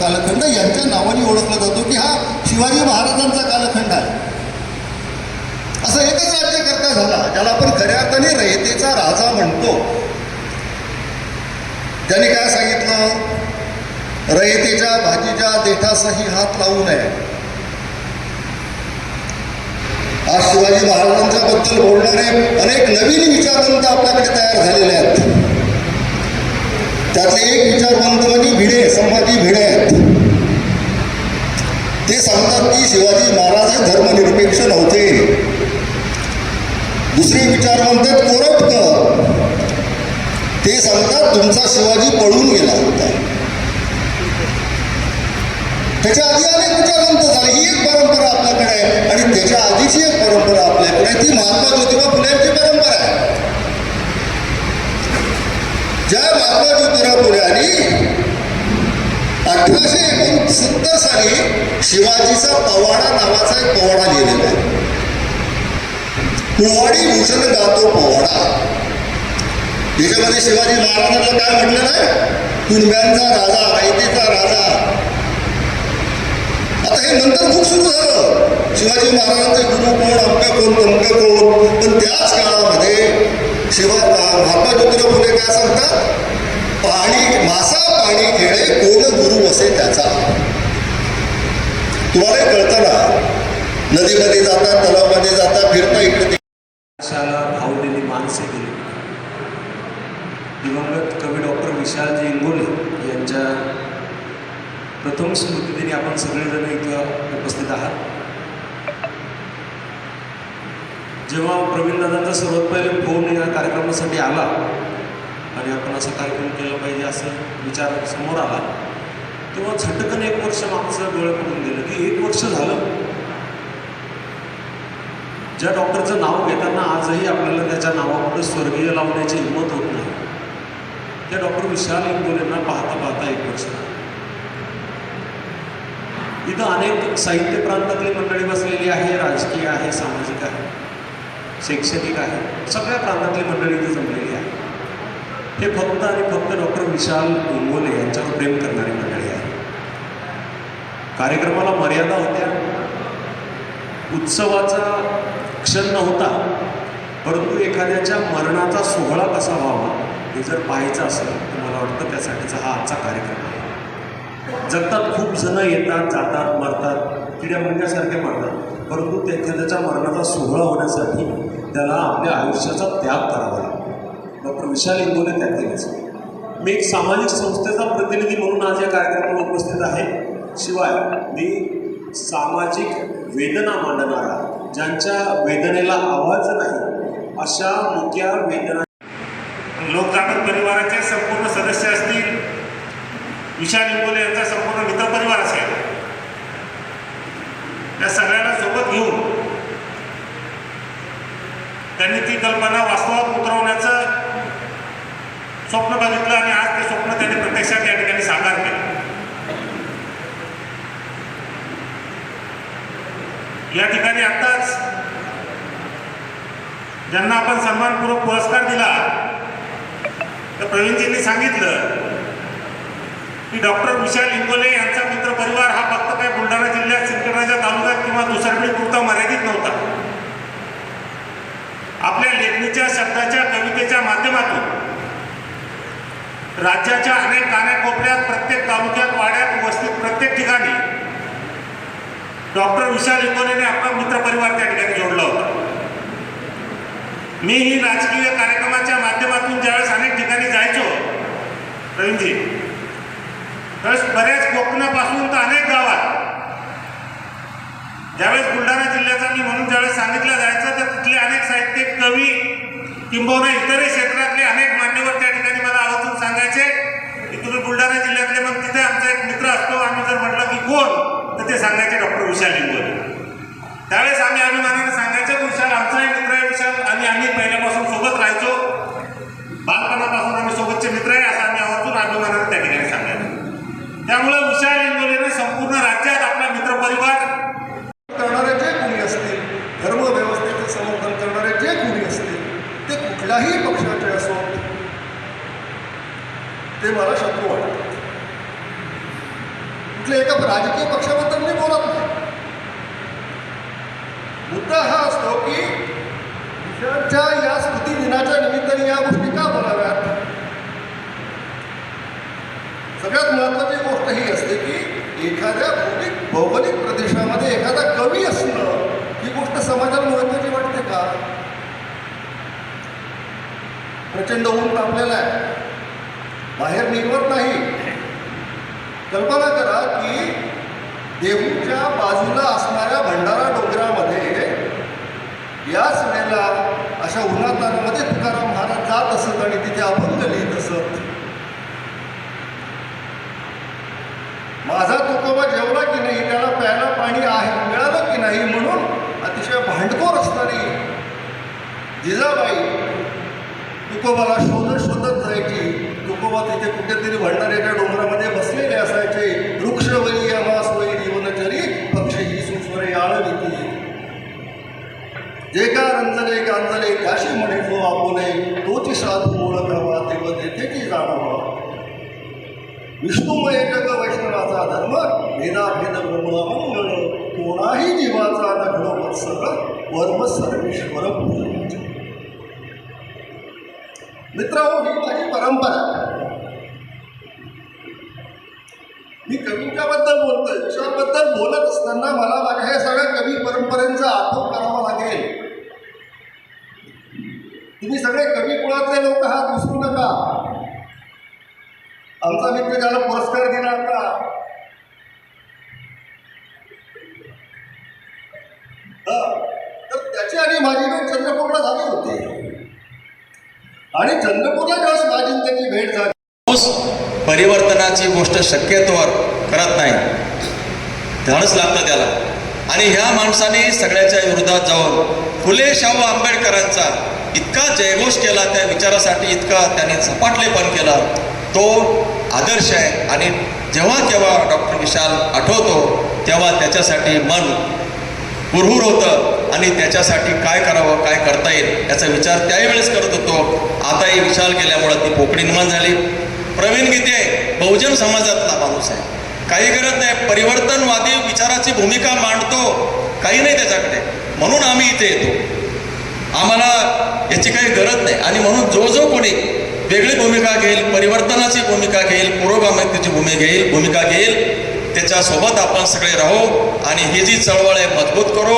कालखंड यांच्या नावाने ओळखला जातो की हा शिवाजी महाराजांचा कालखंड आहे. असं एकच राज्यकर्ता झाला ज्याला आपण खऱ्या अर्थाने रयतेचा राजा म्हणतो. त्याने काय सांगितलं? रयतेच्या भाजीच्या देठासही हात लावू नये. आज शिवाजी महाराजांच्या बद्दल बोलणारे अनेक नवीन विचारवंत आपल्याकडे तयार झालेले आहेत. त्यातले एक विचारवंत म्हणजे भिडे संभाजी भिडे आहेत ते सांगतात की शिवाजी महाराज हे धर्मनिरपेक्ष नव्हते दुसरे विचारवंत आहेत कोरटकर ते सांगतात तुमचा शिवाजी पळून गेला होता त्याच्या आधी अनेक विचारवंत झाले ही एक परंपरा आपल्याकडे आहे आणि त्याच्या आधीची एक आणि ती महात्मा ज्योतिबा फुल्यांची परंपरा आहे. ज्या महात्मा ज्योतिराव फुल्यांनी अठराशे एकोणसत्तर साली शिवाजीचा पवाडा नावाचा एक पवाडा लिहिलेला आहे. कुळवाडी भूषण गातो पवाडा. याच्यामध्ये शिवाजी महाराजांना काय म्हटलेलं आहे? कुणब्यांचा राजा रायतेचा राजा. आता हे नंतर खूप सुरू झालं. शिवाजी महाराजांचे गुरु कोण अमका कोण तमका कोण? पण त्याच काळामध्ये शिवा महात्मा ज्योतिराव फुले काय सांगतात? पाणी मासा पाणी खेळे कोण गुरु असे त्याचा. तुम्हाला कळताना नदीमध्ये जाता तलावामध्ये जाता फिरता इकडे तिकडे. भावलेली माणसे गेली. दिवंगत कवी डॉक्टर विशालजी इंगोले यांच्या प्रथम स्मृतिदिनी आपण सगळेजण इथं उपस्थित आहात. जेव्हा प्रवीणदादांचा सर्वात पहिले फोन या कार्यक्रमासाठी आला आणि आपण असा कार्यक्रम केला पाहिजे असं विचार समोर आला तेव्हा झटकन एक वर्ष मागचं डोळे पडून गेलं की एक वर्ष झालं. ज्या डॉक्टरचं नाव घेताना आजही आपल्याला त्याच्या नावापुढे स्वर्गीय लावण्याची हिंमत होत नाही. त्या डॉक्टर विशाल इंगोलेंना पाहता पाहता एक वर्ष झालं. इथं अनेक साहित्य प्रांतातली मंडळी बसलेली आहे राजकीय आहे सामाजिक आहे शैक्षणिक आहे. सगळ्या प्रांतातली मंडळी इथं जमलेली आहे. हे फक्त आणि फक्त डॉक्टर विशाल डोंगोले यांच्यावर प्रेम करणारी मंडळी आहे. कार्यक्रमाला मर्यादा होत्या. उत्सवाचा क्षण नव्हता. परंतु एखाद्याच्या मरणाचा सोहळा कसा व्हावा हे जर पाहायचं असेल तर मला वाटतं त्यासाठीचा हा आजचा कार्यक्रम आहे. जगतात खूप जण येतात जातात मरतात किड्या मुंग्यासारखे मरतात परंतु त्या एखाद्याच्या मरणाचा सोहळा होण्यासाठी त्याला आपल्या आयुष्याचा त्याग करावा लागतो. डॉक्टर विशाल इंगोले केलेच मी एक सामाजिक संस्थेचा प्रतिनिधी म्हणून आज या कार्यक्रमाला उपस्थित आहे. शिवाय मी सामाजिक वेदना मांडणारा ज्यांच्या वेदनेला आवाज नाही अशा मुख्या वेदना लोकजागृत परिवाराचे संपूर्ण सदस्य विशाल इंगोले यांचा संपूर्ण मित्रपरिवार असेल. त्या सगळ्यांना सोबत घेऊन त्यांनी ती कल्पना वास्तवात उतरवण्याचं स्वप्न बघितलं आणि आज ते स्वप्न त्यांनी प्रत्यक्षात या ठिकाणी साकार केलं. या ठिकाणी आत्ताच ज्यांना आपण सन्मानपूर्वक पुरस्कार दिला तर प्रवीणजींनी सांगितलं की डॉक्टर विशाल इंगोले यांचा मित्रपरिवार हा फक्त काय बुलढाणा जिल्ह्यात सिंदखेडराजा तालुक्यात किंवा दुसरीपुरता मर्यादित नव्हता. आपल्या लेखणीच्या शब्दाच्या कवितेच्या माध्यमातून राज्याच्या अनेक कानाकोपऱ्यात प्रत्येक तालुक्यात वाड्यात वस्तीत प्रत्येक ठिकाणी डॉक्टर विशाल इंगोलेने आपला मित्रपरिवार त्या ठिकाणी जोडला होता. मी ही राजकीय कार्यक्रमाच्या माध्यमातून ज्यावेळेस अनेक ठिकाणी जायचो प्रवीणजी त्यावेळेस बऱ्याच कोकणापासून तर अनेक गावात. ज्यावेळेस बुलढाणा जिल्ह्याचा मी म्हणून ज्यावेळेस सांगितलं जायचं तर तिथले अनेक साहित्यिक कवी किंबहुना इतरही क्षेत्रातले अनेक मान्यवर त्या ठिकाणी मला आवर्जून सांगायचे. की तुम्ही बुलढाणा जिल्ह्यातले मग तिथे आमचा एक मित्र असतो आम्ही जर म्हटलं की कोण तर ते सांगायचे डॉक्टर विशाल इंगोले त्यावेळेस आम्ही अभिमानाने सांगायचं विशाल आमचाही मित्र आहे विशाल आणि आम्ही पहिल्यापासून सोबत राहायचो. बालपणापासून आम्ही सोबतचे मित्र आहे असं आम्ही आवर्जून अभिमानाने त्या ठिकाणी त्यामुळे विशाल इंगोलेने संपूर्ण राज्यात आपला मित्रपरिवार करणारे जे कोणी असतील धर्मव्यवस्थेचं समर्थन करणारे जे कोणी असतील ते कुठल्याही पक्षाचे असो ते मला शत्रू वाटतात. कुठल्या एका राजकीय पक्षाबद्दल मी बोलत नाही मुद्दा हा असतो की विषाच्या या स्मृती दिनाच्या निमित्ताने या गोष्टी का बोलाव्यात सगळ्यात महत्वाची गोष्ट ही असते की एखाद्या भौतिक भौगोलिक प्रदेशामध्ये एखादा कवी असणं ही गोष्ट समाजाला महत्वाची वाटते का? प्रचंड ऊन तापलेला आहे. बाहेर निघवत नाही. कल्पना करा की देहूच्या बाजूला असणाऱ्या भंडारा डोंगरामध्ये याच वेळेला अशा उन्हातानामध्ये तुकाराम महाराज जात असत आणि तिथे अभंग लिहित असत माझा तुकोबा जेवला की नाही त्याला प्यायला पाणी आहे मिळालं की नाही म्हणून अतिशय भांडखोर असणारी जिजाबाई तुकोबाला शोधत शोधत जायची. तुकोबा तिथे कुठेतरी भंडाऱ्याच्या डोंगरामध्ये बसलेले असायचे. वृक्षवरी अमासवरी जीवनचरी पक्षी ही सुस्वरे आळविती. जे का रंजले गांजले काशी म्हणे जो आपुले तोची साधू ओळखावा तेव्हा तेथे की जाणावा. विष्णुमय जग वैष्णवाचा धर्म भेदाभेद ब्रह्ममंगळ कोणाही जीवाचा नघडो वत्सर वर्म सर्वेश्वर मित्र मित्रांनो ही माझी परंपरा. मी कवीच्या बोलतोय विषयाबद्दल बोलत असताना मला माझ्या ह्या सगळ्या कवी परंपरेंचा आठवण करावा लागेल. तुम्ही सगळे कवी कुळातले लोक आहात विसरू नका. आमचा मित्र त्याला पुरस्कार दिला का? हा, तर त्याची आणि माझी भेट चंद्रपूरला झाली होती. आणि चंद्रपूरला ज्यावेळेस माझी त्याची भेट झाली. परिवर्तनाची गोष्ट शक्यतोवर करत नाही. धडच लागतं त्याला. आणि ह्या माणसाने सगळ्याच्या विरोधात जाऊन फुले शाहू आंबेडकरांचा इतका जयघोष केला त्या विचारासाठी इतका त्याने झपाटलेपण केला. तो आदर्श आहे. आणि जेव्हा केव्हा डॉक्टर विशाल आठवतो तेव्हा त्याच्यासाठी मन पुरहूर होतं आणि त्याच्यासाठी काय करावं काय करता येईल याचा विचार त्याही वेळेस करत होतो. आताही विशाल केल्यामुळं ती पोकळी निर्माण झाली. प्रवीण गीते बहुजन समाजातला माणूस आहे. काही करत नाही परिवर्तनवादी विचाराची भूमिका मांडतो. काही नाही त्याच्याकडे. म्हणून आम्ही इथे येतो. आम्हाला याची काही गरज नाही. आणि म्हणून जो जो कोणी वेगळी भूमिका घेईल परिवर्तनाची भूमिका घेईल पुरोगामितेची भूमिका घेईल भूमिका घेईल. त्याच्यासोबत आपण सगळे राहू आणि ही जी चळवळ आहे मजबूत करू.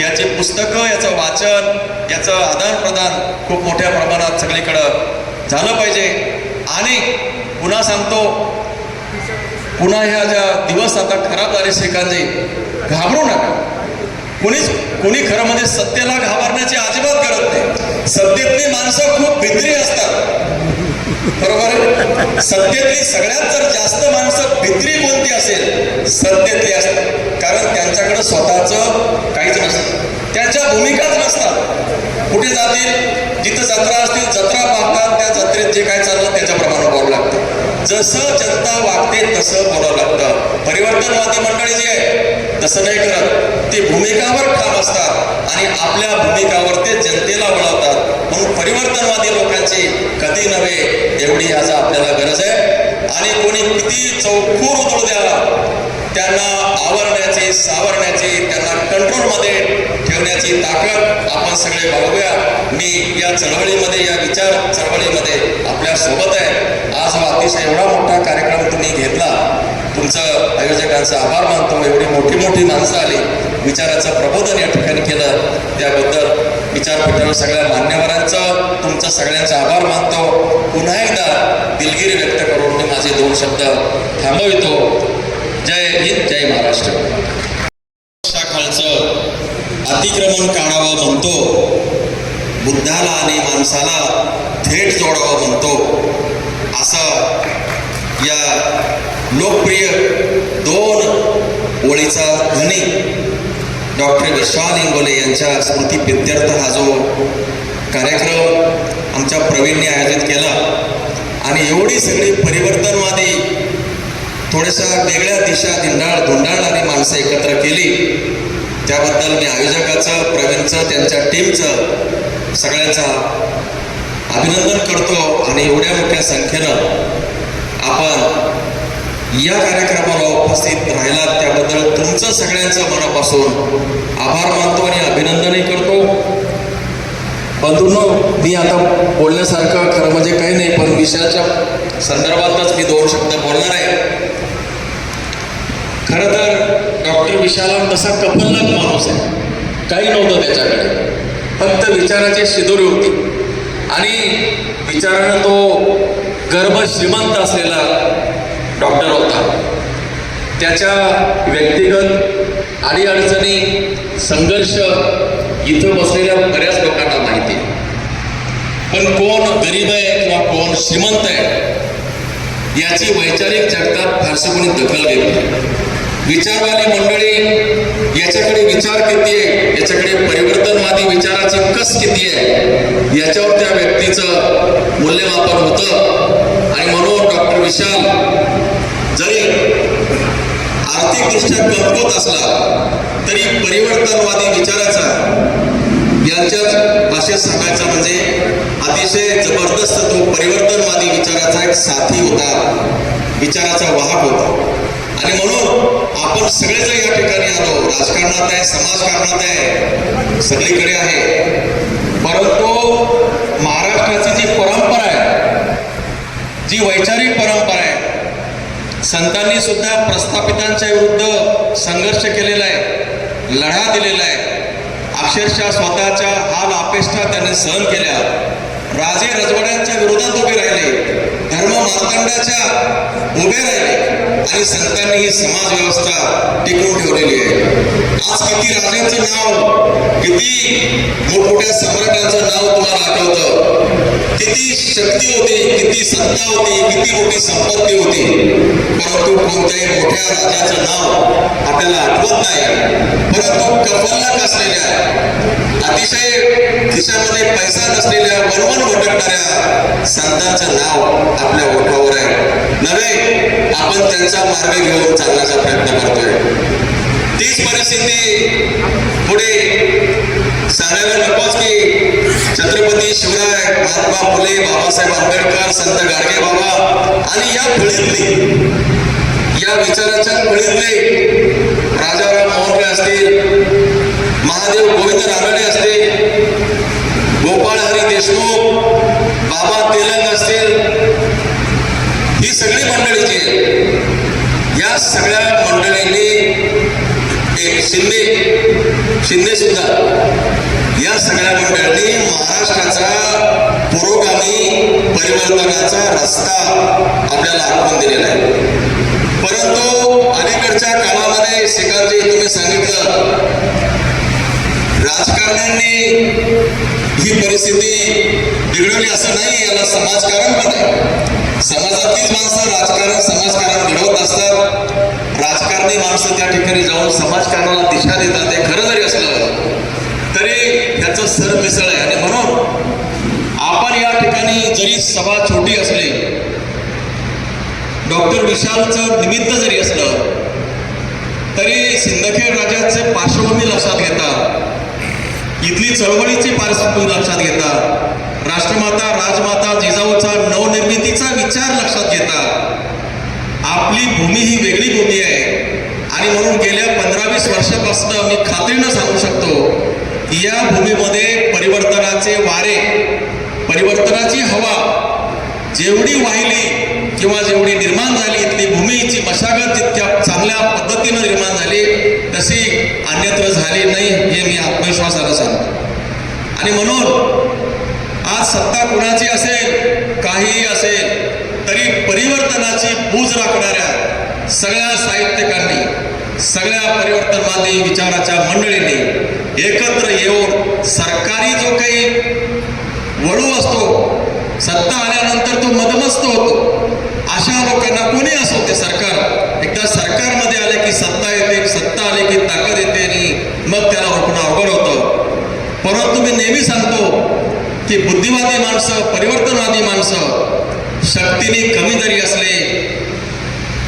याची पुस्तकं याचं वाचन याचं आदानप्रदान खूप मोठ्या प्रमाणात सगळीकडं झालं पाहिजे. आणि पुन्हा सांगतो पुन्हा ह्या ज्या दिवस आता खराब झाले श्रीकांतजी घाबरू नका. कुणीच कुणी खरं म्हणजे सत्तेला घाबरण्याची अजिबात गरज नाही. सत्तेतली माणसं खूप भित्री असतात. बरोबर? आहे सत्तेतली सगळ्यात जर जास्त माणसं भित्री कोणती असेल सत्तेतली असतात. कारण त्यांच्याकडे स्वतःचं काहीच नसतं. त्यांच्या भूमिकाच नसतात. कुठे जातील? जिथं जत्रा असतील जत्रा पाहतात. त्या जत्रेत जे काय चाललं त्याच्याप्रमाणे बोलावं लागतं. जसं जनता वागते तसं बोलावं लागतं. परिवर्तनवादी मंडळी जी आहे तसं नाही करत. ते भूमिकावर ठाम असतात आणि आपल्या भूमिकावर ते जनतेला वळवतात. परिवर्तनवादी लोकांची कधी नव्हे एवढी याचा आपल्याला गरज आहे. आणि कोणी किती चौखूर उतरू द्यावा त्यांना आवरण्याची सावरण्याची त्यांना कंट्रोलमध्ये ठेवण्याची ताकद आपण सगळे बघूया मी या चळवळीमध्ये या विचार चळवळीमध्ये आपल्यासोबत आहे. आज हा अतिशय एवढा मोठा कार्यक्रम तुम्ही घेतला. तुमचं आयोजकांचा आभार मानतो. एवढी मोठी मोठी माणसं आली. विचाराचं प्रबोधन या ठिकाणी केलं. विचारपीठावर सगळ्या मान्यवरांचं तुमचं सगळ्यांचा आभार मानतो. पुन्हा एकदा दिलगिरी व्यक्त करून मी माझे दोन शब्द थांबवितो. जय हिंद जय महाराष्ट्र. खालचं अतिक्रमण काढावं म्हणतो. बुद्धाला आणि माणसाला थेट जोडावं म्हणतो. असं या लोकप्रिय दोन ओळीचा धनी डॉक्टर विश्वाल इंगोले यांच्या स्मृती प्रित्यर्थ हा जो कार्यक्रम आमच्या प्रवीणने आयोजित केला आणि एवढी सगळी परिवर्तनवादी थोड्याशा वेगळ्या दिशा धिंडाळ धुंडाळणारी माणसं एकत्र केली. त्याबद्दल मी आयोजकाचं प्रवीणचं त्यांच्या टीमचं सगळ्यांचं अभिनंदन करतो आणि एवढ्या मोठ्या संख्येनं आपण या कार्यक्रमाला उपस्थित राहिलात त्याबद्दल तुमचं सगळ्यांचं मनापासून आभार मानतो आणि अभिनंदनही करतो. बंधूंनो मी आता बोलण्यासारखं खरं म्हणजे काही नाही पण विषयाच्या संदर्भातच मी दोन शब्द बोलणार आहे. खरं तर डॉक्टर विशाला तसा कपललाच माणूस आहे. काही नव्हतं त्याच्याकडे. फक्त विचाराची शिदोरी होती. आणि विचारानं तो गर्भ श्रीमंत असलेला डॉक्टर होता. त्याच्या व्यक्तिगत अडीअडचणी संघर्ष इथं बसलेल्या बऱ्याच लोकांना माहिती पण कोण गरीब आहे किंवा कोण श्रीमंत आहे याची वैचारिक जगतात फारशी कोणी दखल घेत नाही. विचारवाली मंडळी याच्याकडे विचार किती आहे? याच्याकडे परिवर्तनवादी विचाराची कस किती आहे? याच्यावर त्या व्यक्तीचं मूल्यमापन होतं. आणि म्हणून डॉक्टर विशाल जरी आर्थिकदृष्ट्या कमकुवत असला तरी परिवर्तनवादी विचाराचा यांच्याच भाषेत सांगायचं म्हणजे अतिशय जबरदस्त तो परिवर्तनवादी विचाराचा एक साथी होता. विचाराचा वाहक होता. आणि म्हणून आपण सगळेजण या ठिकाणी आलो. राजकारणात आहे समाजकारणात आहे सगळीकडे आहे. परंतु महाराष्ट्राची जी परंपरा आहे जी वैचारिक परंपरा आहे संतांनी सुद्धा प्रस्थापितांच्या विरुद्ध संघर्ष केलेला आहे लढा दिलेला आहे. अक्षरशः स्वतःच्या हाल अपेष्टा त्यांनी सहन केल्या. राजे रजवाड्यांच्या विरोधात उभे राहिले. धर्म मार्तंडाच्या उभे राहिले. आणि संतांनी ही समाज व्यवस्था टिकवून ठेवलेली आहे. आज किती राजांचं नाव किती मोठमोठ्या सम्राटांचं नाव तुम्हाला आठवतं? किती शक्ती होती किती सत्ता होती किती मोठी संपत्ती होती. परंतु कोणत्याही मोठ्या राजाचं नाव आपल्याला आठवत नाही. परंतु कफलक असलेल्या अतिशय खिशामध्ये पैसा नसलेल्या वनवन करणाऱ्या संतांचं नाव आपल्या ओठावर आहे. नव्हे आपण त्यांचा मार्ग घेऊन चालण्याचा प्रयत्न करतोय. तीच परिस्थिती पुढे सांगायला नकोच की छत्रपती शिवराय महात्मा फुले बाबासाहेब आंबेडकर संत गाडगे बाबा आणि या फळीतली या विचाराच्या फळीतले राजाराम मोहनरे असतील महादेव गोविंद रानडे असतील गोपाळ हरी देशमुख बाबा तेलंग असतील ही सगळी मंडळी जी आहे या सगळ्या मंडळींनी एक शिंदे शिंदे सुद्धा या सगळ्या मंडळांनी महाराष्ट्राचा पुरोगामी परिवर्तनाचा रस्ता आपल्याला आखून दिलेला आहे. परंतु अलीकडच्या काळामध्ये शिकाजी तुम्ही सांगितलं राजकारण्यांनी ही परिस्थिती बिघडवली असं नाही याला समाजकारण पण आहे. समाजातलीच माणसं राजकारण समाजकारण घडवत असतात. राजकारणी माणसं त्या ठिकाणी जाऊन समाजकारणाला दिशा देतात ते खरं जरी असलं तरी त्याचं सर मिसळ आहे. आणि म्हणून आपण या ठिकाणी जरी सभा छोटी असली डॉक्टर विशालचं निमित्त जरी असलं तरी सिंदखेड राजाचे पार्श्वभूमी लक्षात घेता इथली चळवळीची पार्श्वभूमी लक्षात घेता. राष्ट्रमाता राजमाता जिजाऊचा नवनिर्मितीचा विचार लक्षात घेता. आपली भूमी ही वेगळी भूमी आहे. आणि म्हणून गेल्या पंधरा वीस वर्षापासून मी खात्रीनं सांगू शकतो या भूमीमध्ये परिवर्तनाचे वारे परिवर्तनाची हवा जेवढी वाहिली किंवा जेवढी निर्माण झाली इथली भूमीची मशागत जितक्या चांगल्या पद्धतीनं निर्माण झाली तशी अन्यत्र झाली नाही हे मी आत्मविश्वासानं सांगतो. आणि म्हणून आज सत्ता कुणाची असेल काहीही असेल तरी परिवर्तनाची बूज राखणाऱ्या सगळ्या साहित्यकांनी सगळ्या परिवर्तनवादी विचाराच्या मंडळींनी एकत्र येऊन सरकारी जो काही वळू असतो सत्ता आल्यानंतर तो मदमस्त होतो. अशा लोकांना कोणी असो ते सरकार. एकदा सरकारमध्ये आले की सत्ता येते सत्ता आली की ताकद येते आणि मग त्याला रोखणं अवघड होतं. परंतु मी नेहमी सांगतो की बुद्धिवादी माणसं परिवर्तनवादी माणसं शक्तीने कमी जरी असले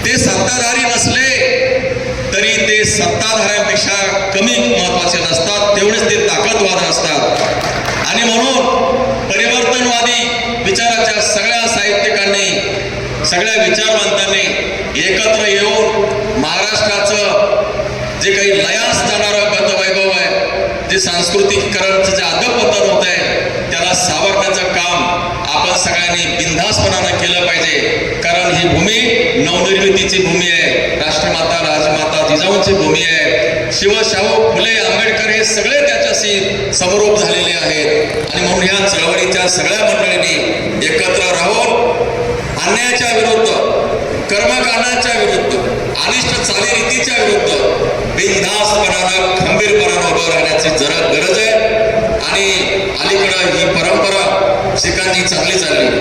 ते सत्ताधारी नसले तरी ते सत्ताधाऱ्यांपेक्षा कमी महत्त्वाचे नसतात तेवढेच ते ताकदवाद असतात. आणि म्हणून परिवर्तनवादी विचाराच्या सगळ्या साहित्यिकांनी सगळ्या विचारवंतांनी एकत्र येऊन महाराष्ट्राचं जे काही लयास जाणारं गतवैभव आहे जे सांस्कृतिककरणचं जे अधपतन होत आहे त्याला सावरण्याचं काम आपण सगळ्यांनी बिनधास्तपणानं केलं पाहिजे. कारण ही भूमी नवनिर्मितीची भूमी आहे राष्ट्रमाता राजमाता जिजाऊंची भूमी आहे. शिवशाहू फुले आंबेडकर हे सगळे त्याच्याशी समरूप झालेले आहेत. आणि म्हणून या चळवळीच्या सगळ्या मंडळींनी एकत्र राहून अन्यायाच्या विरुद्ध कर्मकांडाच्या विरुद्ध अनिष्ट चालीरीतीच्या विरुद्ध बिनधास्तपणानं खंबीरपणानं उभं राहण्याची जरा गरज आहे. आणि अलीकडं ही परंपरा शिकांची चांगली चालली.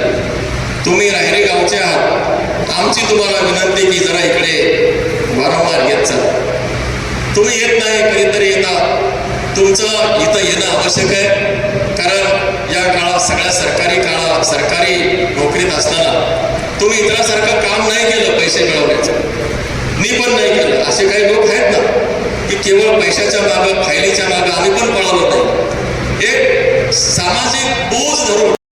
तुम्ही राहिरे गावचे आहात. आमची तुम्हाला विनंती की जरा इकडे वारंवार येत चला. तुम्ही येत नाही कधीतरी येता. तुमचं इथं येणं आवश्यक आहे. कारण त्या काळात सगळ्या सरकारी काळात सरकारी नोकरीत असताना तुम्ही इतरासारखं काम नाही केलं पैसे मिळवण्याचं. मी पण नाही केलं. असे काही लोक आहेत ना की केवळ पैशाच्या मागं फायलीच्या मागं आम्ही पण पळालो नाही. एक सामाजिक बोज धरून